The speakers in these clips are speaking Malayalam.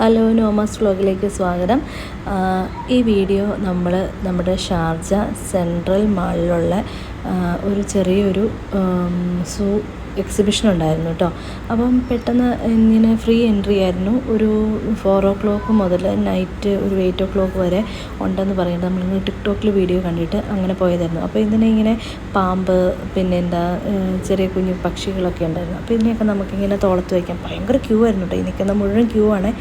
ഹലോ നോമാസ് വ്ലോഗിലേക്ക് സ്വാഗതം. ഈ വീഡിയോ നമ്മൾ നമ്മുടെ ഷാർജ സെൻട്രൽ മാളിലുള്ള ഒരു ചെറിയൊരു സൂ എക്സിബിഷൻ ഉണ്ടായിരുന്നു കേട്ടോ അപ്പം പെട്ടെന്ന് ഇങ്ങനെ ഫ്രീ എൻട്രി ആയിരുന്നു. ഒരു ഫോർ ഓ ക്ലോക്ക് മുതൽ നൈറ്റ് ഒരു എയ്റ്റ് ഓ ക്ലോക്ക് വരെ ഉണ്ടെന്ന് പറയുന്നത് നമ്മളിങ്ങനെ ടിക്ടോക്കിൽ വീഡിയോ കണ്ടിട്ട് അങ്ങനെ പോയതായിരുന്നു. അപ്പോൾ ഇതിനെ ഇങ്ങനെ പാമ്പ് പിന്നെ എന്താ ചെറിയ കുഞ്ഞു പക്ഷികളൊക്കെ ഉണ്ടായിരുന്നു. അപ്പോൾ ഇതിനെയൊക്കെ നമുക്കിങ്ങനെ തോളത്ത് വയ്ക്കാം ഭയങ്കര ക്യൂ ആയിരുന്നു കേട്ടോ ഈ മുഴുവൻ ക്യൂ ആണ്.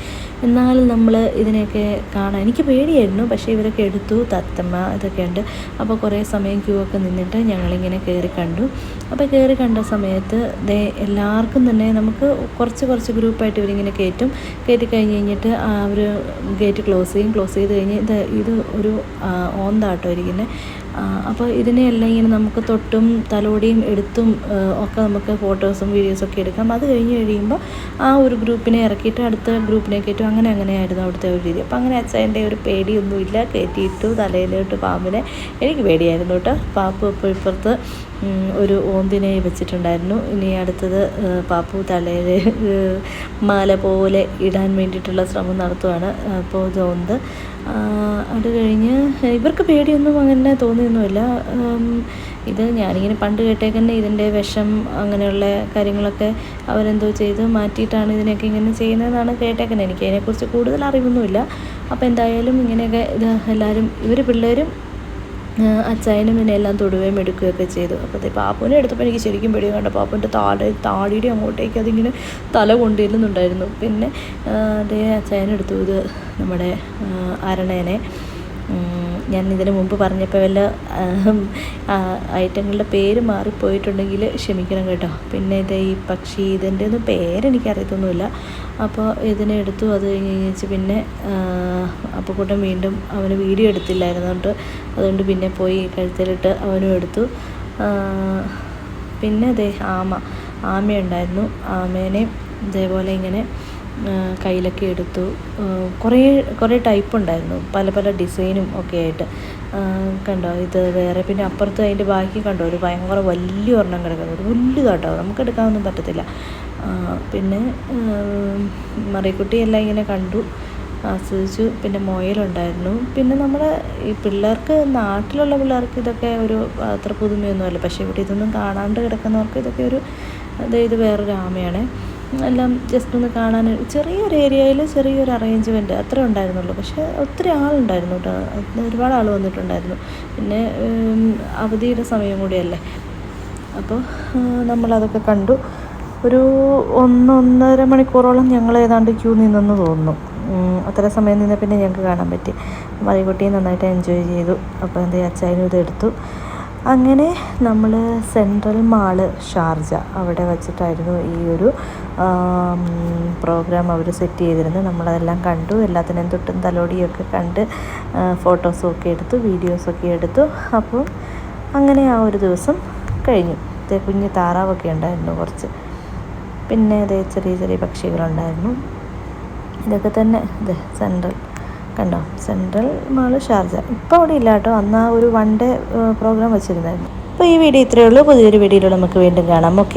എന്നാലും നമ്മൾ ഇതിനെയൊക്കെ കാണാൻ എനിക്ക് പേടിയായിരുന്നു. പക്ഷേ ഇവരൊക്കെ എടുത്തു തത്തമ്മ ഇതൊക്കെ ഉണ്ട്. അപ്പോൾ കുറേ സമയം ക്യൂ ഒക്കെ നിന്നിട്ട് ഞങ്ങളിങ്ങനെ കയറി കണ്ടു. അപ്പോൾ കയറി കണ്ട സമയത്ത് ദേ എല്ലാവർക്കും തന്നെ നമുക്ക് കുറച്ച് കുറച്ച് ഗ്രൂപ്പായിട്ട് ഇവരിങ്ങനെ കയറ്റും. കയറ്റി കഴിഞ്ഞ് കഴിഞ്ഞിട്ട് അവർ ഗേറ്റ് ക്ലോസ് ചെയ്യും. ക്ലോസ് ചെയ്ത് കഴിഞ്ഞ് ഇത് ഇത് ഒരു ഓന്താട്ടോ ഇരിക്കുന്നത് അപ്പോൾ ഇതിനെയെല്ലാം ഇങ്ങനെ നമുക്ക് തൊട്ടും തലോടിയും എടുത്തും ഒക്കെ നമുക്ക് ഫോട്ടോസും വീഡിയോസും ഒക്കെ എടുക്കാം. അത് കഴിഞ്ഞ് കഴിയുമ്പോൾ ആ ഒരു ഗ്രൂപ്പിനെ ഇറക്കിയിട്ട് അടുത്ത ഗ്രൂപ്പിനെ കയറ്റും. അങ്ങനെ അങ്ങനെയായിരുന്നു അവിടുത്തെ ഒരു രീതി. അപ്പോൾ അങ്ങനെ അച്ഛന്റെ ഒരു പേടിയൊന്നുമില്ല. കയറ്റിയിട്ടു തലയിലോട്ട് പാമ്പിനെ. എനിക്ക് പേടിയായിരുന്നു കേട്ടോ. പാമ്പ് ഇപ്പോൾ ഇപ്പുറത്ത് ഒരു ഓന്തിനെ വെച്ചിട്ടുണ്ടായിരുന്നു. ഇനി അടുത്തത് പാപ്പു തലയിൽ മാല പോലെ ഇടാൻ വേണ്ടിയിട്ടുള്ള ശ്രമം നടത്തുവാണ് അപ്പോൾ ജോന്ത് ഓന്ത്. അത് കഴിഞ്ഞ് ഇവർക്ക് പേടിയൊന്നും അങ്ങനെ തോന്നിയൊന്നുമില്ല ഉം, ഇത് ഞാനിങ്ങനെ പണ്ട് കേട്ടേക്കന്നെ ഇതിന്റെ വിഷം അങ്ങനെയുള്ള കാര്യങ്ങളൊക്കെ അവരെന്തോ ചെയ്ത് മാറ്റിയിട്ടാണ് ഇതിനൊക്കെ ഇങ്ങനെ ചെയ്യുന്നതെന്നാണ് കേട്ടേക്കുന്നത് എനിക്ക് അതിനെക്കുറിച്ച് കൂടുതൽ അറിവൊന്നുമില്ല. അപ്പോൾ എന്തായാലും ഇങ്ങനെയൊക്കെ ഇത് എല്ലാവരും ഇവർ പിള്ളേരും അച്ചായനും പിന്നെ എല്ലാം തൊടുകയും എടുക്കുകയൊക്കെ ചെയ്തു. അപ്പോൾ പാപ്പുവിനെ എടുത്തപ്പോൾ എനിക്ക് ശരിക്കും പേടി കണ്ട. പാപ്പുവിന്റെ താഴെ താടിയുടെ അങ്ങോട്ടേക്ക് അതിങ്ങനെ തല കൊണ്ടിരുന്നുണ്ടായിരുന്നു. പിന്നെ അതേ അച്ചായനെടുത്തു ഇത് നമ്മുടെ അരണേനെ. ഞാൻ ഇതിനു മുമ്പ് പറഞ്ഞപ്പോൾ വല്ല ഐറ്റങ്ങളുടെ പേര് മാറിപ്പോയിട്ടുണ്ടെങ്കിൽ ക്ഷമിക്കണം കേട്ടോ. പിന്നെ ഇത് ഈ പക്ഷി ഇതിന്റെ ഒന്നും പേരെനിക്ക് അറിയത്തൊന്നുമില്ല അപ്പോൾ ഇതിനെ എടുത്തു അത് കഴിഞ്ഞ് കഴിഞ്ഞാൽ പിന്നെ അപ്പക്കൂട്ടം വീണ്ടും അവന് വീഡിയോ എടുത്തില്ലായിരുന്നു അതുകൊണ്ട് പിന്നെ പോയി കഴുത്തിലിട്ട് അവനും എടുത്തു. പിന്നെ അതെ ആമ ആമയുണ്ടായിരുന്നു. ആമേനെ ഇതേപോലെ ഇങ്ങനെ കയ്യിലൊക്കെ എടുത്തു. കുറേ കുറേ ടൈപ്പ് ഉണ്ടായിരുന്നു. പല പല ഡിസൈനും ഒക്കെ ആയിട്ട്. കണ്ടോ? ഇത് വേറെ പിന്നെ അപ്പുറത്ത് അതിന്റെ ബാക്കി കണ്ടോ? ഒരു ഭയങ്കര വലിയ ഒരെണ്ണം കിടക്കുന്നത് വലുതാട്ടോ നമുക്ക് എടുക്കാനൊന്നും പറ്റത്തില്ല. പിന്നെ മറിക്കുട്ടിയെല്ലാം ഇങ്ങനെ കണ്ടു. ആസ്വദിച്ചു. പിന്നെ മോയലുണ്ടായിരുന്നു. പിന്നെ നമ്മുടെ ഈ പിള്ളേർക്ക് നാട്ടിലുള്ള പിള്ളേർക്ക് ഇതൊക്കെ ഒരു അത്ര പുതുമയൊന്നുമല്ല. പക്ഷേ ഇവിടെ ഇതൊന്നും കാണാണ്ട് കിടക്കുന്നവർക്ക് ഇതൊക്കെ ഒരു അതായത് വേറൊരു ആമയാണ്. എല്ലാം ജസ്റ്റ് ഒന്ന് കാണാൻ ചെറിയൊരു ഏരിയയിൽ ചെറിയൊരു അറേഞ്ച്മെന്റ് അത്രേ ഉണ്ടായിരുന്നുള്ളൂ. പക്ഷേ ഒത്തിരി ആളുണ്ടായിരുന്നു കേട്ടോ ഒരുപാട് ആൾ വന്നിട്ടുണ്ടായിരുന്നു. പിന്നെ അവധിയുടെ സമയം കൂടിയല്ലേ. അപ്പോൾ നമ്മളതൊക്കെ കണ്ടു. ഒരു ഒന്നൊന്നര മണിക്കൂറോളം ഞങ്ങൾ ഏതാണ്ട് ക്യൂ നിന്നെന്ന് തോന്നുന്നു. അത്ര സമയം നിന്ന് പിന്നെ ഞങ്ങൾക്ക് കാണാൻ പറ്റി. മറികുട്ടിയെ നന്നായിട്ട് എൻജോയ് ചെയ്തു. അപ്പോൾ എന്താ അച്ചായനും ഇത് എടുത്തു. അങ്ങനെ നമ്മൾ സെൻട്രൽ മാൾ ഷാർജ അവിടെ വച്ചിട്ടായിരുന്നു ഈ ഒരു പ്രോഗ്രാം അവർ സെറ്റ് ചെയ്തിരുന്നത്. നമ്മളതെല്ലാം കണ്ടു. എല്ലാത്തിനെയും തൊട്ടും തലോടിയൊക്കെ കണ്ട് ഫോട്ടോസൊക്കെ എടുത്തു വീഡിയോസൊക്കെ എടുത്തു. അപ്പോൾ അങ്ങനെ ആ ഒരു ദിവസം കഴിഞ്ഞു. കുഞ്ഞ് താറാവൊക്കെ ഉണ്ടായിരുന്നു കുറച്ച്. പിന്നെ അതേ ചെറിയ ചെറിയ പക്ഷികളുണ്ടായിരുന്നു. ഇതൊക്കെ തന്നെ ഇത് സെൻട്രൽ കണ്ടോ? സെൻട്രൽ മാൾ ഷാർജ ഇപ്പോൾ അവിടെ ഇല്ല കേട്ടോ. അന്ന് ആ ഒരു വൺ ഡേ പ്രോഗ്രാം വെച്ചിരുന്നായിരുന്നു അപ്പോൾ ഈ വീഡിയോ ഇത്രയേ ഉള്ളൂ. പുതിയൊരു വീഡിയോയിൽ നമുക്ക് വീണ്ടും കാണാം. ഓക്കെ